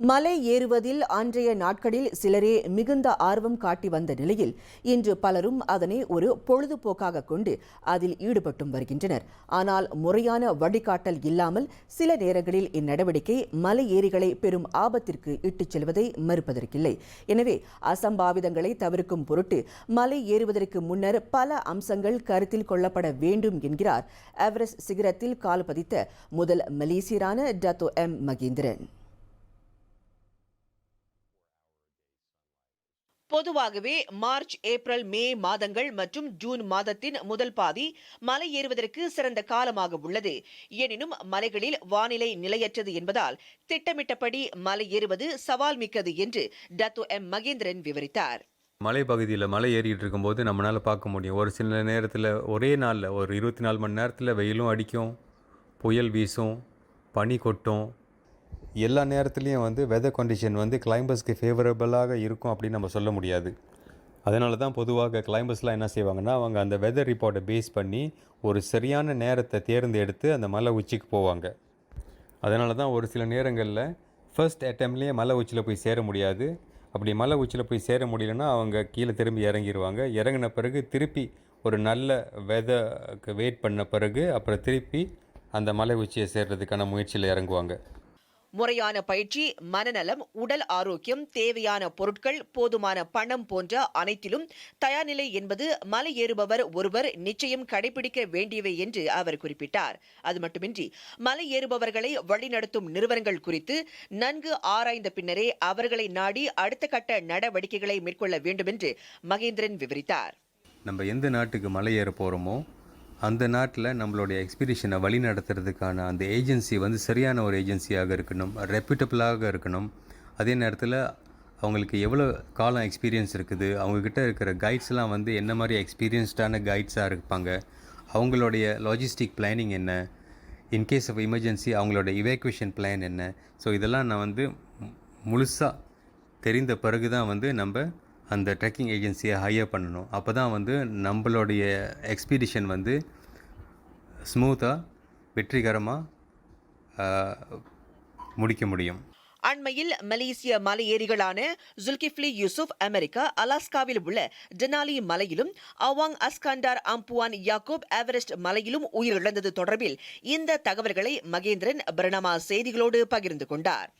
மலை ஏறுவதில் அன்றைய நாட்களில் சிலரே மிகுந்த ஆர்வம் காட்டி வந்த நிலையில் இன்று பலரும் அதனை ஒரு பொழுதுபோக்காக கொண்டு அதில் ஈடுபட்டும் வருகின்றனர். ஆனால் முறையான வழிகாட்டல் இல்லாமல் சில நேரங்களில் இந்நடவடிக்கை மலை ஏரிகளை பெரும் ஆபத்திற்கு இட்டுச் செல்வதை மறுப்பதற்கில்லை. எனவே அசம்பாவிதங்களை தவிர்க்கும் பொருட்டு மலை ஏறுவதற்கு முன்னர் பல அம்சங்கள் கருத்தில் கொள்ளப்பட வேண்டும் என்கிறார் எவரெஸ்ட் சிகரத்தில் கால் பதித்த முதல் மலேசியரான டத்தோ எம் மகேந்திரன். பொதுவாகவே மார்ச் ஏப்ரல் மே மாதங்கள் மற்றும் ஜூன் மாதத்தின் முதல் பாதி மலை ஏறுவதற்கு சிறந்த காலமாக உள்ளது. எனினும் மலைகளில் வானிலை நிலையற்றது என்பதால் திட்டமிட்டபடி மலை ஏறுவது சவால் மிக்கது என்று டத்து எம். மகேந்திரன் விவரித்தார். மலைப்பகுதியில் மலை ஏறிக்கிட்டு இருக்கும்போது நம்மளால் பார்க்க முடியும். ஒரு சில நேரத்தில் ஒரே நாளில் ஒரு இருபத்தி நாலு மணி நேரத்தில் வெயிலும் அடிக்கும் புயல் வீசும் பனி கொட்டும். எல்லா நேரத்துலையும் வந்து வெதர் கண்டிஷன் வந்து கிளைம்பர்ஸ்க்கு ஃபேவரபிளாக இருக்கும் அப்படின்னு நம்ம சொல்ல முடியாது. அதனால தான் பொதுவாக கிளைம்பர்ஸ்லாம் என்ன செய்வாங்கன்னா அவங்க அந்த வெதர் ரிப்போர்ட்டை பேஸ் பண்ணி ஒரு சரியான நேரத்தை தேர்ந்தெடுத்து அந்த மலை உச்சிக்கு போவாங்க. அதனால தான் ஒரு சில நேரங்களில் ஃபர்ஸ்ட் அட்டம்லேயே மலை உச்சியில் போய் சேர முடியாது. அப்படி மலை உச்சியில் போய் சேர முடியலன்னா அவங்க கீழே திரும்பி இறங்கிடுவாங்க இறங்கின பிறகு திருப்பி ஒரு நல்ல வெதருக்கு வெயிட் பண்ண பிறகு அப்புறம் திருப்பி அந்த மலை உச்சியை சேர்றதுக்கான முயற்சியில் இறங்குவாங்க. முறையான பயிற்சி மனநலம் உடல் ஆரோக்கியம் தேவையான பொருட்கள் போதுமான பணம் போன்ற அனைத்திலும் தயார்நிலை என்பது மலை ஏறுபவர் ஒருவர் நிச்சயம் கடைபிடிக்க வேண்டியவை என்று அவர் குறிப்பிட்டார். அது மட்டுமின்றி மலை ஏறுபவர்களை வழிநடத்தும் நிறுவனங்கள் குறித்து நன்கு ஆராய்ந்த பின்னரே அவர்களை நாடி அடுத்த கட்ட நடவடிக்கைகளை மேற்கொள்ள வேண்டும் என்று மகேந்திரன் விவரித்தார். நம்ம எந்த நாட்டுக்கு மலை ஏற போகிறோமோ அந்த நாட்டில் நம்மளுடைய எக்ஸ்பிடிஷனை வழி நடத்துறதுக்கான அந்த ஏஜென்சி வந்து சரியான ஒரு ஏஜென்சியாக இருக்கணும் ரெப்யூட்டபிளாக இருக்கணும். அதே நேரத்தில் அவங்களுக்கு எவ்வளோ காலம் எக்ஸ்பீரியன்ஸ் இருக்குது அவங்கக்கிட்ட இருக்கிற கைட்ஸ்லாம் வந்து என்ன மாதிரி எக்ஸ்பீரியன்ஸ்டான கைட்ஸாக இருப்பாங்க அவங்களுடைய லாஜிஸ்டிக் பிளானிங் என்ன இன்கேஸ் ஆஃப் எமர்ஜென்சி அவங்களோட இவேக்குவேஷன் பிளான் என்ன. ஸோ இதெல்லாம் நான் வந்து முழுசாக தெரிந்த பிறகு தான் வந்து நம்ம அந்த ட்ரெக்கிங் ஏஜென்சியை ஹையர் பண்ணணும். அப்போ தான் வந்து நம்மளுடைய எக்ஸ்பீடிஷன் வந்து ஸ்மூத்தாக வெற்றிகரமாக முடிக்க முடியும். அண்மையில் மலேசிய மலையேறிகளான ஜுல்கிஃப்லி யூசுப் அமெரிக்கா அலாஸ்காவில் உள்ள Denali மலையிலும் Awang Askandar Ambuwan Yaakob Everest மலையிலும் உயிரிழந்தது தொடர்பில் இந்த தகவல்களை மகேந்திரன் பரணமா செய்திகளோடு பகிர்ந்து கொண்டார்.